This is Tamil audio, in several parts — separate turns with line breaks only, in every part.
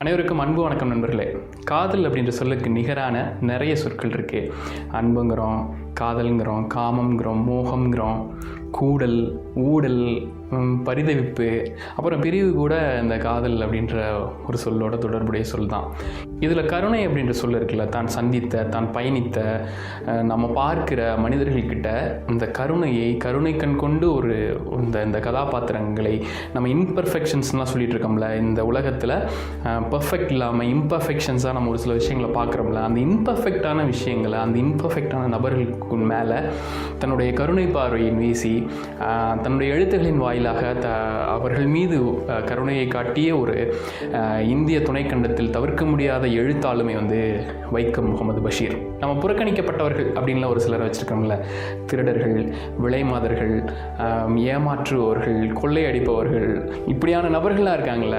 அனைவருக்கும் அன்பு வணக்கம் நண்பர்களே. காதல் அப்படின்ற சொல்லுக்கு நிகரான நிறைய சொற்கள் இருக்குது அன்புங்கிறோம் காதலுங்கிறோம் காமங்கிறோம் மோகம்ங்கிறோம் கூடல் ஊடல் பரிதவிப்பு அப்புறம் பிரிவு கூட இந்த காதல் அப்படின்ற ஒரு சொல்லோட தொடர்புடைய சொல் தான். இதில் கருணை அப்படின்ற சொல் இருக்குல்ல தான் சந்தித்த தான் பயணித்த நம்ம பார்க்கிற மனிதர்கள்கிட்ட இந்த கருணையை கருணை கண் கொண்டு ஒரு இந்த இந்த கதாபாத்திரங்களை நம்ம இம்பர்ஃபெக்ஷன்ஸ்லாம் சொல்லிட்டு இருக்கோம்ல இந்த உலகத்தில் பர்ஃபெக்ட் இல்லாமல் இம்பர்ஃபெக்ஷன்ஸாக நம்ம ஒரு சில விஷயங்களை பார்க்குறோம்ல அந்த இம்பர்ஃபெக்டான விஷயங்களை அந்த இம்பர்ஃபெக்டான நபர்களுக்கு மேலே தன்னுடைய கருணை பார்வையின் வீசி தன்னுடைய எழுத்துகளின் வாயிலாக த அவர்கள் மீது கருணையை காட்டிய ஒரு இந்திய துணைக்கண்டத்தில் தவிர்க்க முடியாத எழுத்தாளுமை வந்து வைக்கம் முகமது பஷீர். நம்ம புறக்கணிக்கப்பட்டவர்கள் அப்படின்லாம் ஒரு சிலர் வச்சுருக்கோம்ல. திருடர்கள் விலைமாதர்கள் ஆஹ், ஏமாற்றுபவர்கள் கொள்ளையடிப்பவர்கள் இப்படியான நபர்களாக இருக்காங்கள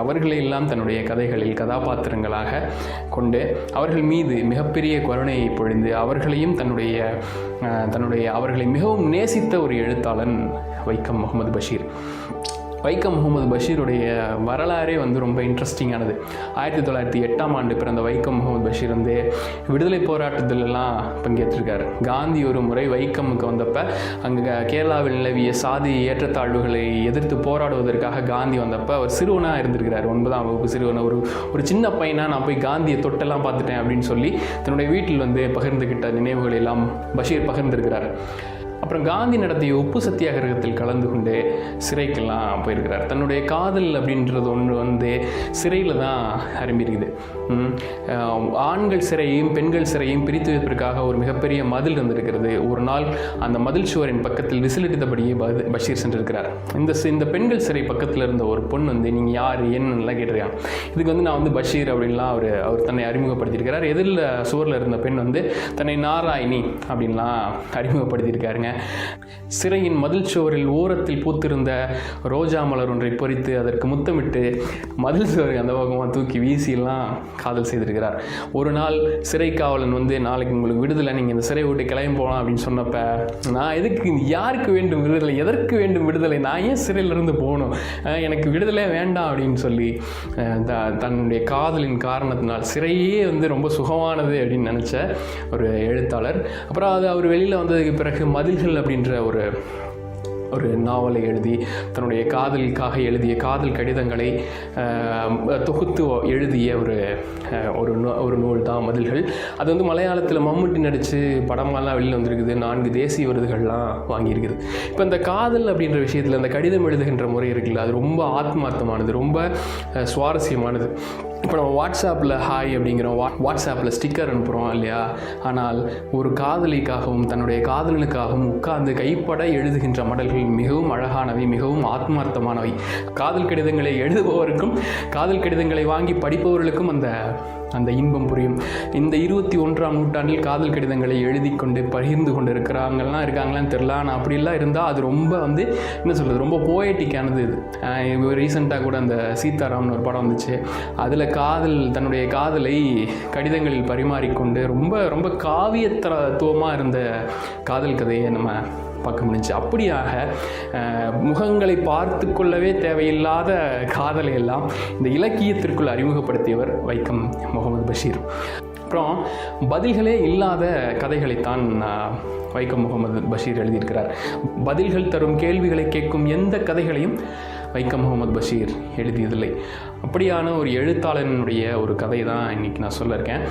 அவர்களையெல்லாம் தன்னுடைய கதைகளில் கதாபாத்திரங்களாக கொண்டு அவர்கள் மீது மிகப்பெரிய கருணையை பொழிந்து அவர்களையும் தன்னுடைய தன்னுடைய அவர்களை மிகவும் நேசித்த ஒரு எழுத்தாளன் வைக்கம் முகமது பஷீர். வைக்கம் முகமது பஷீருடைய வரலாறே வந்து ரொம்ப இன்ட்ரெஸ்டிங்கானது ஆயிரத்தி தொள்ளாயிரத்தி எட்டாம் ஆண்டு பிறந்த வைக்கம் முகமது பஷீர் வந்து விடுதலை போராட்டத்திலெல்லாம் பங்கேற்றிருக்கார். காந்தி ஒரு முறை வைக்கமுக்கு வந்தப்போ அங்கே கேரளாவில் நிலவிய சாதி ஏற்றத்தாழ்வுகளை எதிர்த்து போராடுவதற்காக காந்தி வந்தப்போ அவர் சிறுவனாக இருந்திருக்கிறார். ஒன்பதாம் வகுப்பு சிறுவனை. ஒரு ஒரு சின்ன பையனாக நான் போய் காந்தியை தொட்டெல்லாம் பார்த்துட்டேன் அப்படின்னு சொல்லி தன்னுடைய வீட்டில் வந்து பகிர்ந்துக்கிட்ட நினைவுகளை எல்லாம் பஷீர் பகிர்ந்திருக்கிறார். அப்புறம் காந்தி நடத்திய உப்பு சத்தியாகிரகத்தில் கலந்து கொண்டு சிறைக்கெல்லாம் போயிருக்கிறார். தன்னுடைய காதல் அப்படின்றது ஒன்று வந்து சிறையில் தான் அரம்பியிருக்குது. ஆண்கள் சிறையையும் பெண்கள் சிறையும் பிரித்து வைப்பதற்காக ஒரு மிகப்பெரிய மதில் இருந்திருக்கிறது ஒரு நாள் அந்த மதில் சுவரின் பக்கத்தில் விசிலடித்தபடியே பஷீர் சென்றிருக்கிறார். இந்த இந்த பெண்கள் சிறை பக்கத்தில் இருந்த ஒரு பொண்ணு வந்து நீங்கள் யார்? என்னன்னுலாம் கேட்டிருக்காங்க இதுக்கு வந்து நான் வந்து பஷீர் அப்படின்லாம் அவர் அவர் தன்னை அறிமுகப்படுத்தியிருக்கிறார். எதிரில் சுவரில் இருந்த பெண் வந்து தன்னை நாராயணி அப்படின்லாம் அறிமுகப்படுத்தியிருக்காருங்க. சிறையின் மதில் சுவரில் ஓரத்தில் பூத்திருந்த ரோஜா மலர் ஒன்றை பொறித்து அதற்கு முத்தமிட்டு மதில் சுவரை அந்த பக்கமாக தூக்கி வீசியெல்லாம் காதல் செய்திருக்கிறார். ஒரு நாள் சிறை காவலன் வந்து நாளைக்கு உங்களுக்கு விடுதலை நீங்கள் இந்த சிறை விட்டு கிளம்பி போகலாம் அப்படின்னு சொன்னப்ப நான் எதுக்கு யாருக்கு வேண்டும் விடுதலை? எதற்கு வேண்டும் விடுதலை? நான் ஏன் சிறையிலிருந்து போகணும்? எனக்கு விடுதலை வேண்டாம் அப்படின்னு சொல்லி த- தன்னுடைய காதலின் காரணத்தினால் சிறையே வந்து ரொம்ப சுகமானது அப்படின்னு நினச்ச ஒரு எழுத்தாளர். அப்புறம் அது அவர் வெளியில் வந்ததுக்கு பிறகு மதில்கள் அப்படின்ற ஒரு ஒரு நாவலை எழுதி தன்னுடைய காதலுக்காக எழுதிய காதல் கடிதங்களை தொகுத்து எழுதிய ஒரு ஒரு ஒரு நூல் தான் மதில்கள். அது வந்து மலையாளத்தில் மம்முட்டி நடித்து படமெல்லாம் வெளியில் வந்திருக்குது. நான்கு தேசிய விருதுகள்லாம் வாங்கியிருக்குது. இப்போ இந்த காதல் அப்படின்ற விஷயத்தில் அந்த கடிதம் எழுதுகின்ற முறை இருக்குல்ல அது ரொம்ப ஆத்மார்த்தமானது ரொம்ப சுவாரஸ்யமானது. இப்போ நம்ம வாட்ஸ்அப்பில் ஹாய் அப்படிங்கிறோம். வா வாட்ஸ்அப்பில் ஸ்டிக்கர் அனுப்புகிறோம் இல்லையா? ஆனால் ஒரு காதலிக்காகவும் தன்னுடைய காதலனுக்காகவும் உட்கார்ந்து கைப்பட எழுதுகின்ற மடல்கள் மிகவும் அழகானவை மிகவும் ஆத்மார்த்தமானவை. காதல் கடிதங்களை எழுதுபவருக்கும் காதல் கடிதங்களை வாங்கி படிப்பவர்களுக்கும் அந்த அந்த இன்பம் புரியும். இந்த இருபத்தி ஒன்றாம் நூற்றாண்டில் காதல் கடிதங்களை எழுதி கொண்டு பகிர்ந்து கொண்டு இருக்கிறாங்கலாம் இருக்காங்களான்னு தெரில ஆனால் அப்படிலாம் இருந்தால் அது ரொம்ப வந்து என்ன சொல்கிறது ரொம்ப போயட்டிக்கானது இது. ரீசெண்டாக கூட அந்த சீதாராம்னு ஒரு படம் வந்துச்சு. அதில் காதல் தன்னுடைய காதலை கடிதங்களில் பரிமாறிக்கொண்டு ரொம்ப ரொம்ப காவியத்துவமாக இருந்த காதல் கதையை நம்ம பார்க்க முடிஞ்சு அப்படியாக அஹ், முகங்களை பார்த்து கொள்ளவே தேவையில்லாத காதலை எல்லாம் இந்த இலக்கியத்திற்குள் அறிமுகப்படுத்தியவர் வைக்கம் முகமது பஷீர். அப்புறம் பதில்களே இல்லாத கதைகளைத்தான் வைக்கம் முகமது பஷீர் எழுதியிருக்கிறார். பதில்கள் தரும் கேள்விகளை கேட்கும் எந்த கதைகளையும் வைக்கம் முகமது பஷீர் எழுதியதில்லை. அப்படியான ஒரு எழுத்தாளனுடைய ஒரு கதை தான் இன்னைக்கு நான் சொல்ல இருக்கேன்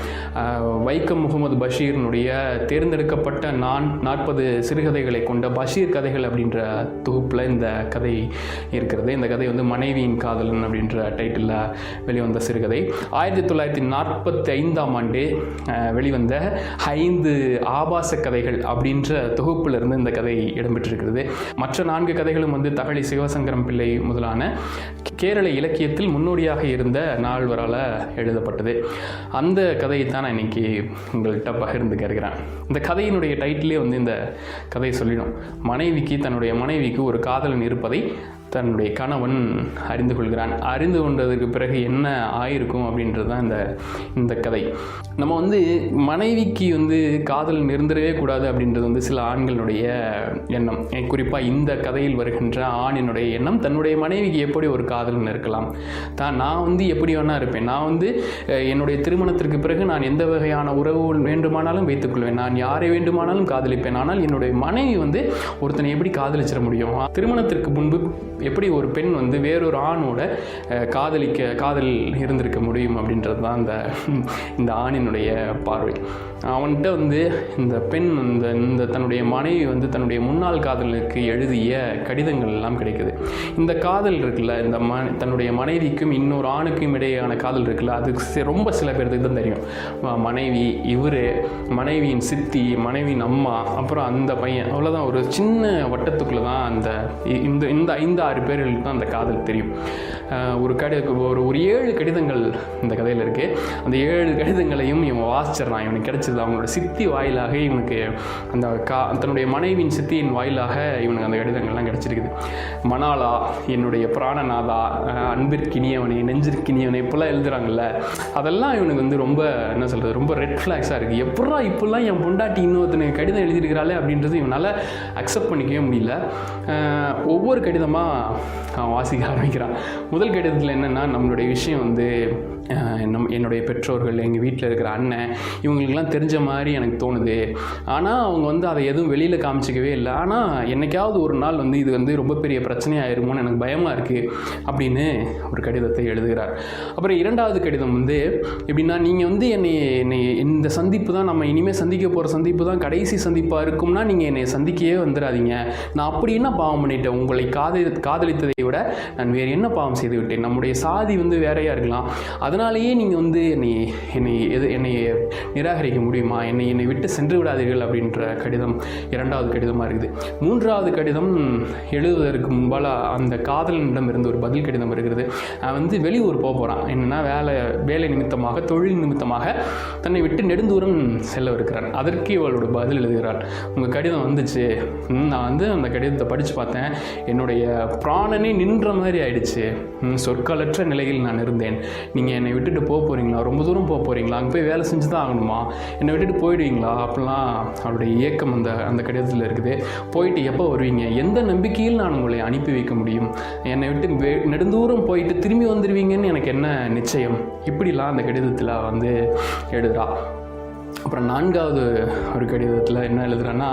வைக்கம் முகமது பஷீரினுடைய தேர்ந்தெடுக்கப்பட்ட நான் நாற்பது சிறுகதைகளை கொண்ட பஷீர் கதைகள் அப்படின்ற தொகுப்பில் இந்த கதை இருக்கிறது. இந்த கதை வந்து மனைவியின் காதலன் அப்படின்ற டைட்டிலில் வெளிவந்த சிறுகதை. ஆயிரத்தி தொள்ளாயிரத்தி நாற்பத்தி ஐந்தாம் ஆண்டு வெளிவந்த ஐந்து ஆபாச கதைகள் அப்படின்ற தொகுப்பிலிருந்து இந்த கதை இடம்பெற்றிருக்கிறது. மற்ற நான்கு கதைகளும் வந்து தகழி சிவசங்கரம் பிள்ளை முதலான கேரள இலக்கியத்தில் முன்னோடி முன்னோடியாக இருந்த நால்வரால் எழுதப்பட்டது. அந்த கதையை தான் நான் இன்னைக்கு உங்கள்கிட்ட பகிர்ந்து இருக்கிறேன் இந்த கதையினுடைய டைட்டிலே வந்து இந்த கதையை சொல்லிடும் மனைவிக்கு தன்னுடைய மனைவிக்கு ஒரு காதலன் இருப்பதை தன்னுடைய கணவன் அறிந்து கொள்கிறான். அறிந்து கொண்டதுக்கு பிறகு என்ன ஆயிருக்கும் அப்படின்றது தான் இந்த இந்த கதை. நம்ம வந்து மனைவிக்கு வந்து காதல் நிறந்துடவே கூடாது அப்படின்றது வந்து சில ஆண்களுடைய எண்ணம். குறிப்பாக இந்த கதையில் வருகின்ற ஆணினுடைய எண்ணம் தன்னுடைய மனைவிக்கு எப்படி ஒரு காதல் இருக்கலாம் தான் நான் வந்து எப்படி வேணால் இருப்பேன். நான் வந்து என்னுடைய திருமணத்திற்கு பிறகு நான் எந்த வகையான உறவு வேண்டுமானாலும் வைத்துக்கொள்வேன் நான் யாரை வேண்டுமானாலும் காதலிப்பேன். ஆனால் என்னுடைய மனைவி வந்து ஒருத்தனை எப்படி காதலிச்சிட முடியும்? திருமணத்திற்கு முன்பு எப்படி ஒரு பெண் வந்து வேறொரு ஆணோட காதலிக்க காதல் இருந்திருக்க முடியும் அப்படின்றது தான் இந்த இந்த ஆணினுடைய பார்வை. அவன்கிட்ட வந்து இந்த பெண் இந்த இந்த தன்னுடைய மனைவி வந்து தன்னுடைய முன்னாள் காதலுக்கு எழுதிய கடிதங்கள் எல்லாம் கிடைக்குது. இந்த காதல் இருக்குல்ல இந்த ம தன்னுடைய மனைவிக்கும் இன்னொரு ஆணுக்கும் இடையேயான காதல் இருக்குல்ல அதுக்கு ரொம்ப சில பேருக்கு தான் தெரியும். மனைவி இவர் மனைவியின் சித்தி மனைவியின் அம்மா அப்புறம் அந்த பையன் அவ்வளோதான் ஒரு சின்ன வட்டத்துக்குள்ளே தான் அந்த இந்த இந்த ஐந்து ஆறு பேர்களுக்கு தான் அந்த காதல் தெரியும். ஒரு கடி ஒரு ஒரு ஏழு கடிதங்கள் இந்த கதையில் இருக்குது அந்த ஏழு கடிதங்களையும் இவன் வாசிச்சிடறான். இவனுக்கு கிடைச்சது அவங்களோட சித்தி வாயிலாக இவனுக்கு அந்த கா தன்னுடைய மனைவியின் சித்தியின் வாயிலாக இவனுக்கு அந்த கடிதங்கள்லாம் கிடைச்சிருக்குது. மணாலா என்னுடைய பிராணநாதா அஹ் அன்பிற்கினியவனே நெஞ்சிற்கினியவனே இப்படிலாம் எழுதுறாங்கல்ல. அதெல்லாம் இவனுக்கு வந்து ரொம்ப என்ன சொல்கிறது ரொம்ப ரெட் ஃப்ளாக்ஸாக இருக்குது எப்படா இப்போல்லாம் என் பொண்டாட்டி இன்னொருத்தனுக்கு கடிதம் எழுதியிருக்கிறாளே அப்படின்றது இவனால் அக்செப்ட் பண்ணிக்கவே முடியல. ஒவ்வொரு கடிதமாக அவன் வாசிக்க ஆரம்பிக்கிறான். முதல் கடிதத்தில் என்னென்னா நம்மளுடைய விஷயம் வந்து நம் என்னுடைய பெற்றோர்கள் எங்கள் வீட்டில் இருக்கிற அண்ணன் இவங்களுக்கெல்லாம் தெரிஞ்ச தெரிஞ்ச மாதிரி எனக்கு தோணுது. ஆனால் அவங்க வந்து அதை எதுவும் வெளியில் காமிச்சிக்கவே இல்லை. ஆனால் என்னைக்காவது ஒரு நாள் வந்து இது வந்து ரொம்ப பெரிய பிரச்சனையாயிருமோன்னு எனக்கு பயமாக இருக்குது அப்படின்னு ஒரு கடிதத்தை எழுதுகிறார். அப்புறம் இரண்டாவது கடிதம் வந்து எப்படின்னா நீங்கள் வந்து என்னை என்னை இந்த சந்திப்பு தான் நம்ம இனிமேல் சந்திக்க போகிற சந்திப்பு தான் கடைசி சந்திப்பாக இருக்கும்னா நீங்கள் என்னை சந்திக்கவே வந்துடாதீங்க நான் அப்படி என்ன பாவம் பண்ணிட்டேன்? உங்களை காதலி காதலித்ததை விட நான் வேறு என்ன பாவம் செய்து விட்டேன்? நம்முடைய சாதி வந்து வேறையாக இருக்கலாம். அதனாலேயே நீங்கள் வந்து என்னை என்னை எது என்னை நிராகரிக்க முடியும். என்னை என்னை விட்டு சென்று விடாதீர்கள் அப்படின்ற கடிதம் இரண்டாவது கடிதமாக இருக்குது. மூன்றாவது கடிதம் எழுதுவதற்கு முன்பால் அந்த காதலனிடம் இருந்து ஒரு பதில் கடிதம் இருக்கிறது அவன் வந்து வெளியூர் போக போகிறான் என்னென்னா வேலை வேலை நிமித்தமாக தொழில் நிமித்தமாக தன்னை விட்டு நெடுந்தூரம் செல்ல இருக்கிறான் அதற்கு இவளோட பதில் எழுதுகிறாள். உங்கள் கடிதம் வந்துச்சு. நான் வந்து அந்த கடிதத்தை படித்து பார்த்தேன். என்னுடைய பிராணனே நின்ற மாதிரி ஆயிடுச்சு. சொற்களற்ற நிலையில் நான் இருந்தேன். நீங்கள் என்னை விட்டுட்டு போக போகிறீங்களா ரொம்ப தூரம் போக போகிறீங்களா அங்கே போய் வேலை செஞ்சு தான் ஆகணுமா? என்னை விட்டுட்டு போயிடுவீங்களா? அப்படிலாம் அவருடைய ஏக்கம் அந்த அந்த கடிதத்தில் இருக்குது. போயிட்டு எப்போ வருவீங்க? எந்த நம்பிக்கையில் நான் உங்களை அனுப்பி வைக்க முடியும்? என்னை விட்டு நெடுந்தூரம் போயிட்டு திரும்பி வந்துடுவீங்கன்னு எனக்கு என்ன நிச்சயம்? இப்படிலாம் அந்த கடிதத்தில் வந்து எழுதுறா. அப்புறம் நான்காவது ஒரு கடிதத்தில் என்ன எழுதுறேன்னா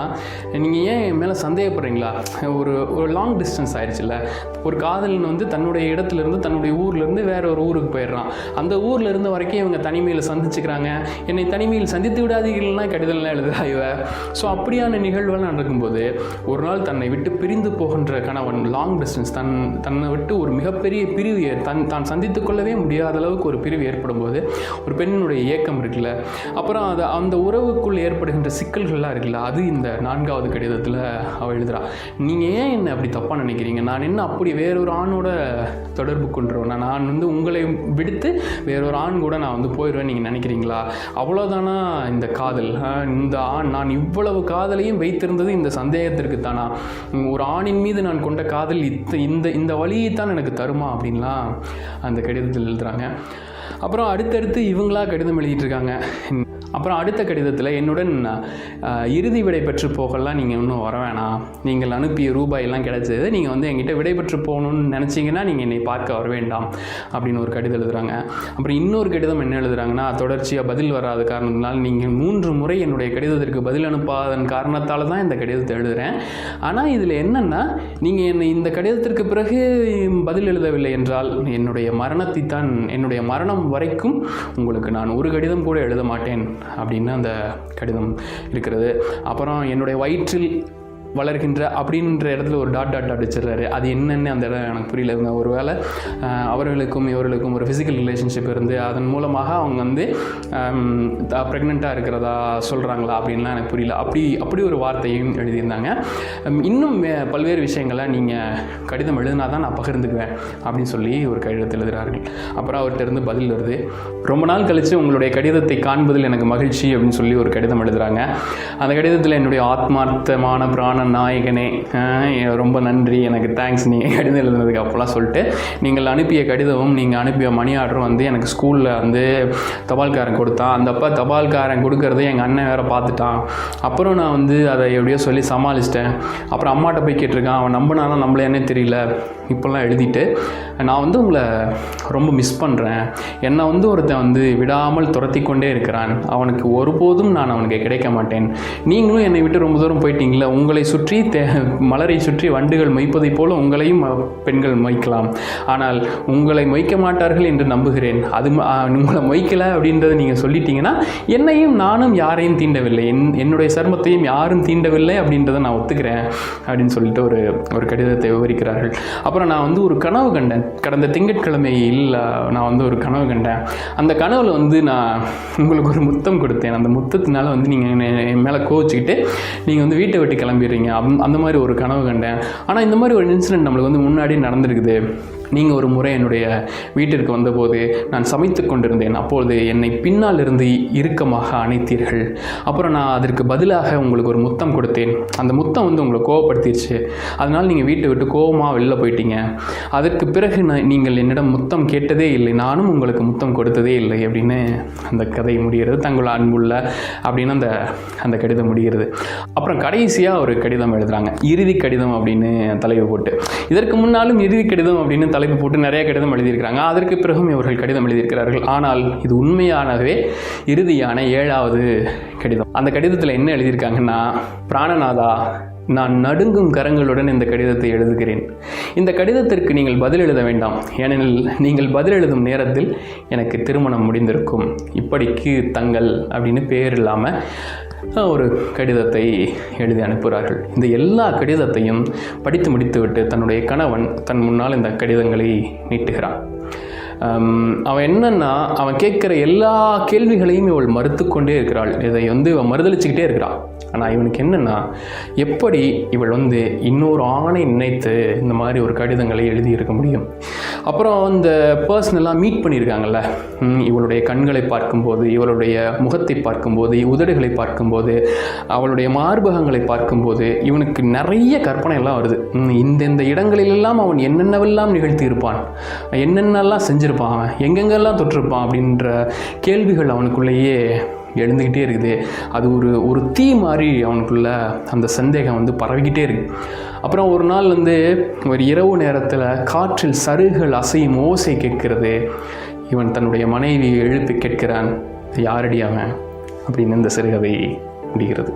நீங்கள் ஏன் என் மேலே சந்தேகப்படுறீங்களா? ஒரு ஒரு லாங் டிஸ்டன்ஸ் ஆயிடுச்சுல்ல. ஒரு காதலன் வந்து தன்னுடைய இடத்துலேருந்து தன்னுடைய ஊர்லேருந்து வேற ஒரு ஊருக்கு போயிடுறான். அந்த ஊரில் இருந்த வரைக்கும் இவங்க தனிமையில் சந்திச்சுக்கிறாங்க. என்னை தனிமையில் சந்தித்து விடாதீர்கள்னா கடிதம்லாம் எழுதுறா இவ. ஸோ அப்படியான நிகழ்வுகள் நடக்கும்போது ஒரு நாள் தன்னை விட்டு பிரிந்து போகின்ற கணவன் லாங் டிஸ்டன்ஸ் தன் தன்னை விட்டு ஒரு மிகப்பெரிய பிரிவு ஏ- தன் தான் சந்தித்து கொள்ளவே முடியாத அளவுக்கு ஒரு பிரிவு ஏற்படும் போது ஒரு பெண்ணினுடைய ஏக்கம் இருக்குல்ல. அப்புறம் அதை அந்த உறவுக்குள் ஏற்படுகின்ற சிக்கல்கள்லாம் இருக்குல்ல அது இந்த நான்காவது கடிதத்தில் அவள் எழுதுறா. நீங்கள் ஏன் என்ன அப்படி தப்பாக நினைக்கிறீங்க? நான் என்ன அப்படி வேறொரு ஆணோட தொடர்பு கொண்டுருவேன்? நான் வந்து உங்களை விடுத்து வேறொரு ஆண் கூட நான் வந்து போயிடுவேன் நீங்கள் நினைக்கிறீங்களா? அவ்வளோதானா இந்த காதல்? இந்த ஆண் நான் இவ்வளவு காதலையும் வைத்திருந்தது இந்த சந்தேகத்திற்கு தானா? ஒரு ஆணின் மீது நான் கொண்ட காதல் இத்த இந்த இந்த வழியை தான் எனக்கு தருமா? அப்படின்லாம் அந்த கடிதத்தில் எழுதுகிறாங்க அப்புறம் அடுத்தடுத்து இவங்களா கடிதம் எழுதிட்டு இருக்காங்க. அப்புறம் அடுத்த கடிதத்தில் என்னுடன் இறுதி விடை பெற்று போகலாம். நீங்கள் இன்னும் வர வேணாம். நீங்கள் அனுப்பிய ரூபாய் எல்லாம் கிடைச்சது. நீங்கள் வந்து என்கிட்ட விடை பெற்று போகணும்னு நினச்சிங்கன்னா நீங்கள் என்னை பார்க்க வர வேண்டாம் அப்படின்னு ஒரு கடிதம் எழுதுகிறாங்க அப்புறம் இன்னொரு கடிதம் என்ன எழுதுகிறாங்கன்னா தொடர்ச்சியாக பதில் வராத காரணத்தினால் நீங்கள் மூன்று முறை என்னுடைய கடிதத்திற்கு பதில் அனுப்பாதன் காரணத்தால் தான் இந்த கடிதத்தை எழுதுகிறேன் ஆனால் இதில் என்னென்னா நீங்கள் என்னை இந்த கடிதத்திற்கு பிறகு பதில் எழுதவில்லை என்றால் என்னுடைய மரணத்தை தான் என்னுடைய மரணம் வரைக்கும் உங்களுக்கு நான் ஒரு கடிதம் கூட எழுத மாட்டேன். அப்படின்னு அந்த கடிதம் இருக்கிறது. அப்புறம் என்னுடைய வயிற்றில் வளர்கின்ற அப்படின்ற இடத்துல ஒரு டாட் டாட் டாட் வச்சிடுறாரு அது என்னன்னு அந்த இடம் எனக்கு புரியல. ஒரு வேளை அவர்களுக்கும் இவர்களுக்கும் ஒரு ஃபிசிக்கல் ரிலேஷன்ஷிப் இருந்து அதன் மூலமாக அவங்க வந்து ப்ரெக்னெண்ட்டாக இருக்கிறதா சொல்கிறாங்களா அப்படின்லாம் எனக்கு புரியல. அப்படி அப்படி ஒரு வார்த்தையும் எழுதியிருந்தாங்க. இன்னும் வே- பல்வேறு விஷயங்களை நீங்கள் கடிதம் எழுதினா தான் நான் பகிர்ந்துக்குவேன் அப்படின்னு சொல்லி ஒரு கடிதத்தை எழுதுகிறார்கள் அப்புறம் அவர்கிட்ட இருந்து பதில் வருது. ரொம்ப நாள் கழித்து உங்களுடைய கடிதத்தை காண்பதில் எனக்கு மகிழ்ச்சி அப்படின்னு சொல்லி ஒரு கடிதம் எழுதுகிறாங்க அந்த கடிதத்தில் என்னுடைய ஆத்மார்த்தமான பிராண நாயகனே ரொம்ப நன்றி எனக்கு தேங்க்ஸ் நீங்கள் கடிதம் எழுதுனதுக்கு அப்போலாம் சொல்லிட்டு நீங்கள் அனுப்பிய கடிதமும் நீங்கள் அனுப்பிய மணி ஆர்டரும் வந்து எனக்கு ஸ்கூலில் வந்து தபால்காரன் கொடுத்தான் அந்த தபால்காரன் கொடுக்கறதை எங்கள் அண்ணன் வேறு பார்த்துட்டான். அப்புறம் நான் வந்து அதை எப்படியோ சொல்லி சமாளிச்சிட்டேன். அப்புறம் அம்மாட்ட போய் கேட்டிருக்கான் அவன் நம்பினானா நம்மள என்ன தெரியல. இப்போல்லாம் எழுதிட்டு நான் வந்து உங்களை ரொம்ப மிஸ் பண்ணுறேன் என்னை வந்து ஒருத்தன் வந்து விடாமல் துரத்தி கொண்டே இருக்கிறான். அவனுக்கு ஒருபோதும் நான் அவனுக்கு கிடைக்க மாட்டேன். நீங்களும் என்னை விட்டு ரொம்ப தூரம் போயிட்டீங்களே உங்களை சுற்றி தே மலரை சுற்றி வண்டுகள் மொய்ப்பதைப் போல உங்களையும் பெண்கள் மொய்க்கலாம். ஆனால் உங்களை மொய்க்க மாட்டார்கள் என்று நம்புகிறேன். அது உங்களை மொய்க்கலை அப்படின்றத நீங்கள் சொல்லிட்டீங்கன்னா என்னையும் நானும் யாரையும் தீண்டவில்லை. என் என்னுடைய சர்மத்தையும் யாரும் தீண்டவில்லை அப்படின்றத நான் ஒத்துக்கிறேன் அப்படின்னு சொல்லிட்டு ஒரு ஒரு கடிதத்தை விவரிக்கிறார்கள். அப்புறம் நான் வந்து ஒரு கனவு கண்டேன். கடந்த திங்கட்கிழமையில் நான் வந்து ஒரு கனவு கண்டேன். அந்த கனவில் வந்து நான் உங்களுக்கு ஒரு முத்தம் கொடுத்தேன். அந்த முத்தத்தினால வந்து நீங்கள் என் மேலே கோவிச்சுக்கிட்டு நீங்கள் வந்து வீட்டை விட்டு கிளம்பிடுறீங்க. அப்- அந்த மாதிரி ஒரு கனவு கண்டேன். ஆனால் இந்த மாதிரி ஒரு இன்சிடென்ட் நம்மளுக்கு வந்து முன்னாடி நடந்திருக்குது. நீங்கள் ஒரு முறை என்னுடைய வீட்டிற்கு வந்தபோது நான் சமைத்து கொண்டிருந்தேன். அப்பொழுது என்னை பின்னால் இருந்து இறுக்கமாக அணைத்தீர்கள். அப்புறம் நான் அதற்கு பதிலாக உங்களுக்கு ஒரு முத்தம் கொடுத்தேன். அந்த முத்தம் வந்து உங்களை கோவப்படுத்திடுச்சு அதனால் நீங்கள் வீட்டை விட்டு கோவமாக வெளில போயிட்டீங்க. அதற்கு பிறகு நான் நீங்கள் என்னிடம் முத்தம் கேட்டதே இல்லை. நானும் உங்களுக்கு முத்தம் கொடுத்ததே இல்லை அப்படின்னு அந்த கதை முடிகிறது. தங்கள் அன்புள்ள அப்படின்னு அந்த அந்த கடிதம் முடிகிறது. அப்புறம் கடைசியாக ஒரு கடிதம் எழுதுறாங்க. இறுதி கடிதம் அப்படின்னு தலைவு போட்டு. இதற்கு முன்னாலும் இறுதி கடிதம் அப்படின்னு தலைப்பு போட்டு நிறைய கடிதம் எழுதியிருக்கிறாங்க. அதற்கு பிறகும் இவர்கள் கடிதம் எழுதியிருக்கிறார்கள். ஆனால் இது உண்மையானவே இறுதியான ஏழாவது கடிதம். அந்த கடிதத்தில் என்ன எழுதியிருக்காங்கன்னா பிராணநாதா நான் நடுங்கும் கரங்களுடன் இந்த கடிதத்தை எழுதுகிறேன். இந்த கடிதத்திற்கு நீங்கள் பதில் எழுத வேண்டாம். ஏனெனில் நீங்கள் பதில் எழுதும் நேரத்தில் எனக்கு திருமணம் முடிந்திருக்கும். இப்படிக்கு தங்கள் அப்படின்னு பேர் இல்லாமல் ஒரு கடிதத்தை எழுதி அனுப்புகிறார்கள். இந்த எல்லா கடிதத்தையும் படித்து முடித்துவிட்டு தன்னுடைய கணவன் தன் முன்னால் இந்த கடிதங்களை நீட்டுகிறான். அவன் என்னன்னா அவன் கேட்குற எல்லா கேள்விகளையும் இவள் மறுத்து கொண்டே இருக்கிறாள். இதை வந்து இவன் மறுதளிச்சுக்கிட்டே இருக்கிறான். ஆனால் இவனுக்கு என்னென்னா எப்படி இவள் வந்து இன்னொரு ஆணை நினைத்து இந்த மாதிரி ஒரு கடிதங்களை எழுதியிருக்க முடியும்? அப்புறம் இந்த பர்சனலாக மீட் பண்ணியிருக்காங்கல்ல இவளுடைய கண்களை பார்க்கும்போது இவளுடைய முகத்தை பார்க்கும்போது உதடுகளை பார்க்கும்போது அவளுடைய மார்பகங்களை பார்க்கும்போது இவனுக்கு நிறைய கற்பனை எல்லாம் வருது. இந்தந்த இடங்களிலெல்லாம் அவன் என்னென்னவெல்லாம் நிகழ்த்தியிருப்பான் என்னென்னலாம் செஞ்சுருப்பான் அவன் எங்கெங்கெல்லாம் தொட்டிருப்பான் அப்படின்ற கேள்விகள் அவனுக்குள்ளேயே எழுந்துக்கிட்டே இருக்குது. அது ஒரு ஒரு தீ மாதிரி அவனுக்குள்ள அந்த சந்தேகம் வந்து பரவிக்கிட்டே இருக்கு. அப்புறம் ஒரு நாள் வந்து ஒரு இரவு நேரத்தில் காற்றில் சருகுகள் அசையும் ஓசை கேட்கிறது. இவன் தன்னுடைய மனைவியை எழுப்பி கேட்கிறான் யாரடி அவன்? அப்படின்னு இந்த சிறுகதை முடிகிறது.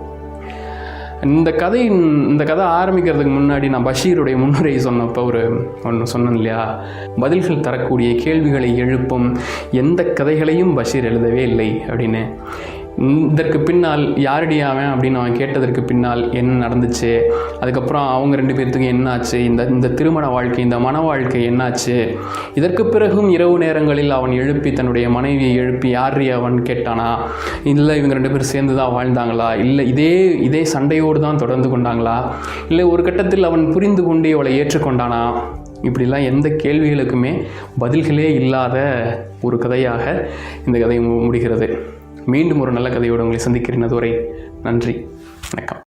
இந்த கதை இந்த கதை ஆரம்பிக்கிறதுக்கு முன்னாடி நான் பஷீருடைய முன்னுரை சொன்னப்போ ஒரு ஒன்று சொன்னேன் இல்லையா? பதில்கள் தரக்கூடிய கேள்விகளை எழுப்பும் எந்த கதைகளையும் பஷீர் எழுதவே இல்லை அப்படின்னு. இதற்கு பின்னால் யாரடி அவன் அப்படின்னு அவன் கேட்டதற்கு பின்னால் என்ன நடந்துச்சு? அதுக்கப்புறம் அவங்க ரெண்டு பேர்த்துக்கும் என்னாச்சு? இந்த இந்த திருமண வாழ்க்கை இந்த மன வாழ்க்கை என்னாச்சு? இதற்கு பிறகும் இரவு நேரங்களில் அவன் எழுப்பி தன்னுடைய மனைவியை எழுப்பி யாரி அவன் கேட்டானா? இல்லை இவங்க ரெண்டு பேரும் சேர்ந்து தான் வாழ்ந்தாங்களா? இல்லை இதே இதே சண்டையோடு தான் தொடர்ந்து கொண்டாங்களா? இல்லை ஒரு கட்டத்தில் அவன் புரிந்து கொண்டு அவளை ஏற்றுக்கொண்டானா? இப்படிலாம் எந்த கேள்விகளுக்குமே பதில்களே இல்லாத ஒரு கதையாக இந்த கதை மு- முடிகிறது. மீண்டும் ஒரு நல்ல கதையோடு உங்களை சந்திக்கிறேன். அதுவரை நன்றி. வணக்கம்.